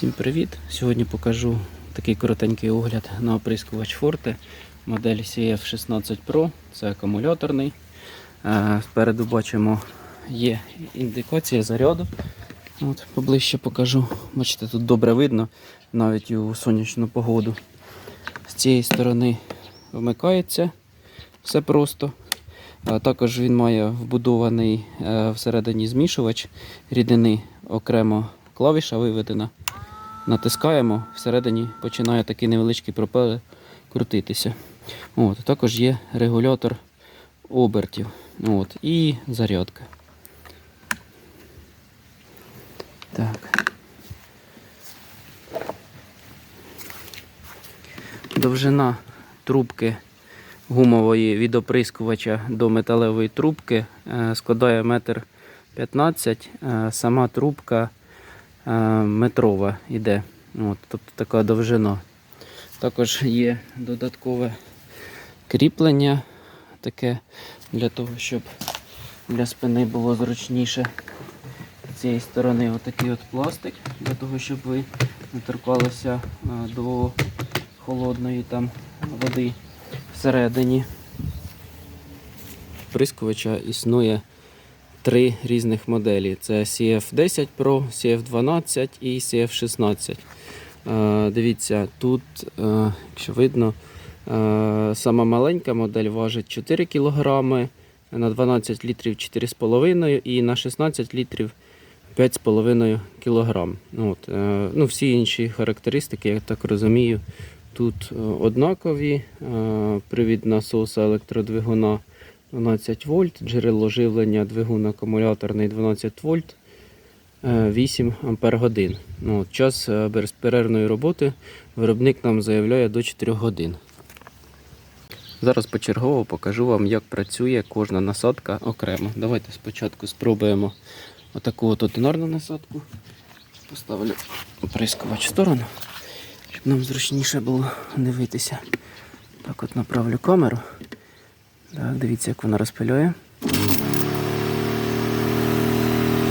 Всім привіт! Сьогодні покажу такий коротенький огляд на оприскувач Forte модель CF16 Pro. Це акумуляторний. Е, Спереду бачимо є індикація заряду. От, поближче покажу. Бачите, тут добре видно навіть у сонячну погоду. З цієї сторони вмикається все просто. Також він має вбудований е, всередині змішувач рідини, окремо клавіша виведена. Натискаємо, всередині починає такий невеличкий пропелер крутитися. От, також є регулятор обертів от, і зарядка. Так. Довжина трубки гумової від оприскувача до металевої трубки е, складає метр 15 е, Сама трубка метрова йде. От, тобто така довжина. Також є додаткове кріплення таке для того, щоб для спини було зручніше. З цієї сторони отакий от пластик, для того, щоб ви не торкалися е, до холодної там води всередині. Прискувача існує три різних моделі: це CF10 Pro, CF12 і CF16. Е, Дивіться, тут, е, якщо видно, е, сама маленька модель важить 4 кг, на 12 літрів 4,5 і на 16 літрів 5,5 кг. От, е, ну, всі інші характеристики, я так розумію, тут однакові. Привід насоса електродвигуна 12 вольт, джерело живлення двигун акумуляторний 12 вольт, е, 8 ампер годин. Ну, час е, безперервної роботи виробник нам заявляє до 4 годин. Зараз почергово покажу вам, як працює кожна насадка окремо. Давайте спочатку спробуємо отаку от одинарну насадку. Поставлю оприскувач в сторону, щоб нам зручніше було дивитися. Так от направлю камеру. Так, дивіться, як вона розпилює.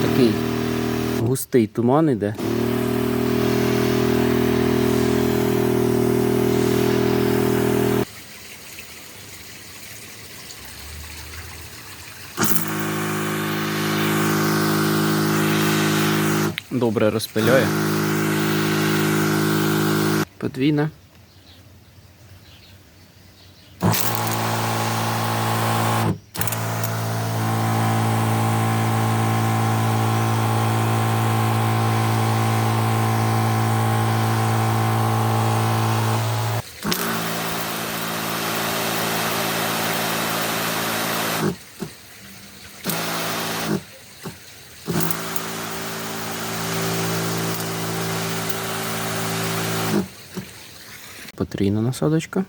Такий густий туман іде. Добре розпиляє. Подвійна. Потрійна насадочка.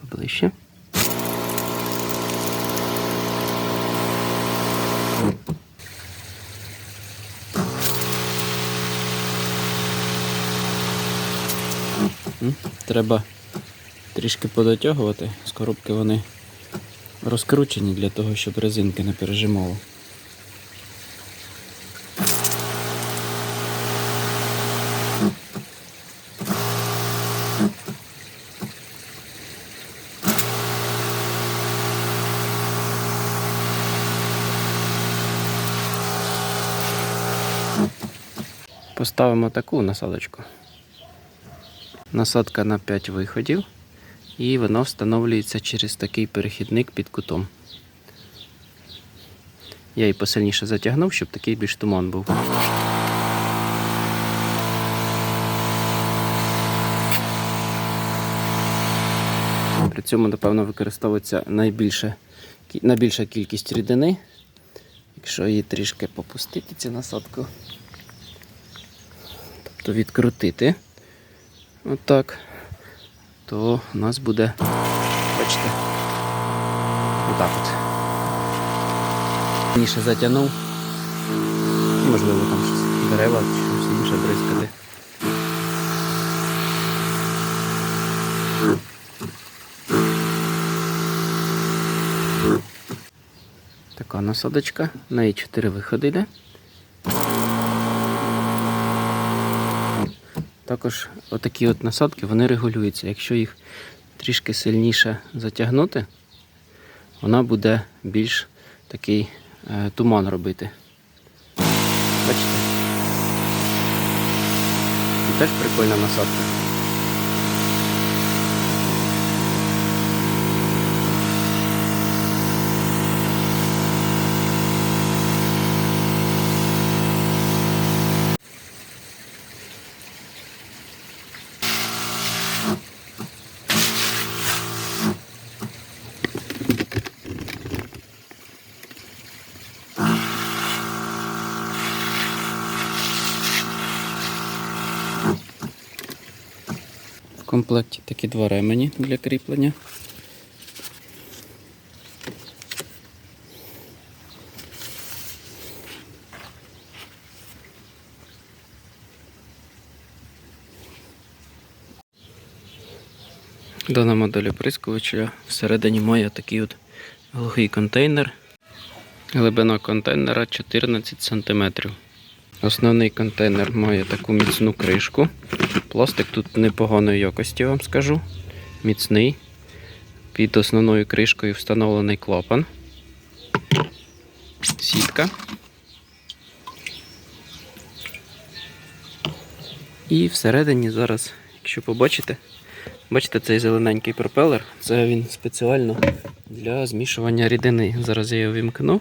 Поближче. Треба трішки подотягувати. З коробки вони розкручені для того, щоб резинки не пережимали. Поставимо таку насадочку. Насадка на 5 виходів і вона встановлюється через такий перехідник під кутом. Я її посильніше затягнув, щоб такий більш туман був. При цьому, напевно, використовується найбільша, найбільша кількість рідини. Якщо її трішки попустити, цю насадку, тобто відкрутити. Отак то у нас буде, бачите, отак от. Ніше затягнув. Можливо, там щось дерева чи щось інше бризкати. Така насадочка, на неї чотири виходи йде. Також отакі от насадки вони регулюються. Якщо їх трішки сильніше затягнути, вона буде більш такий е, туман робити. Бачите? Теж прикольна насадка. Комплекті такі два ремені для кріплення. Дана модель оприскувача всередині має такий от глухий контейнер. Глибина контейнера 14 см. Основний контейнер має таку міцну кришку. Пластик тут непоганої якості, вам скажу. Міцний. Під основною кришкою встановлений клапан. Сітка. І всередині зараз, якщо побачите, бачите цей зелененький пропелер, це він спеціально для змішування рідини. Зараз я його вімкну,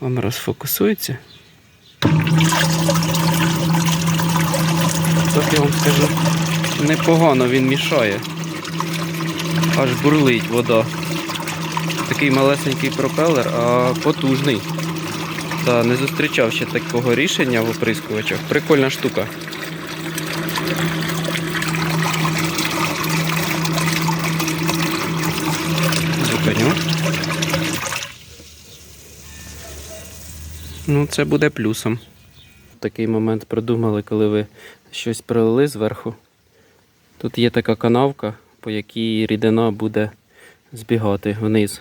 камера сфокусується. Так я вам скажу, непогано він мішає. Аж бурлить вода. Такий малесенький пропелер, а потужний. Та не зустрічав ще такого рішення в оприскувачах. Прикольна штука. Зупиню. Ну, це буде плюсом. Такий момент придумали, коли ви щось пролили зверху. Тут є така канавка, по якій рідина буде збігати вниз.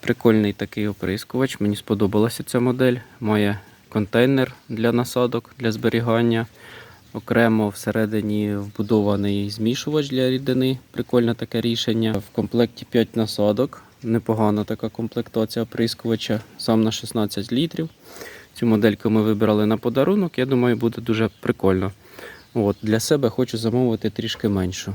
Прикольний такий оприскувач, мені сподобалася ця модель. Має контейнер для насадок, для зберігання. Окремо всередині вбудований змішувач для рідини. Прикольне таке рішення. В комплекті 5 насадок. Непогана така комплектація оприскувача, сам на 16 літрів. Цю модельку ми вибрали на подарунок. Я думаю, буде дуже прикольно. От, для себе хочу замовити трішки меншу.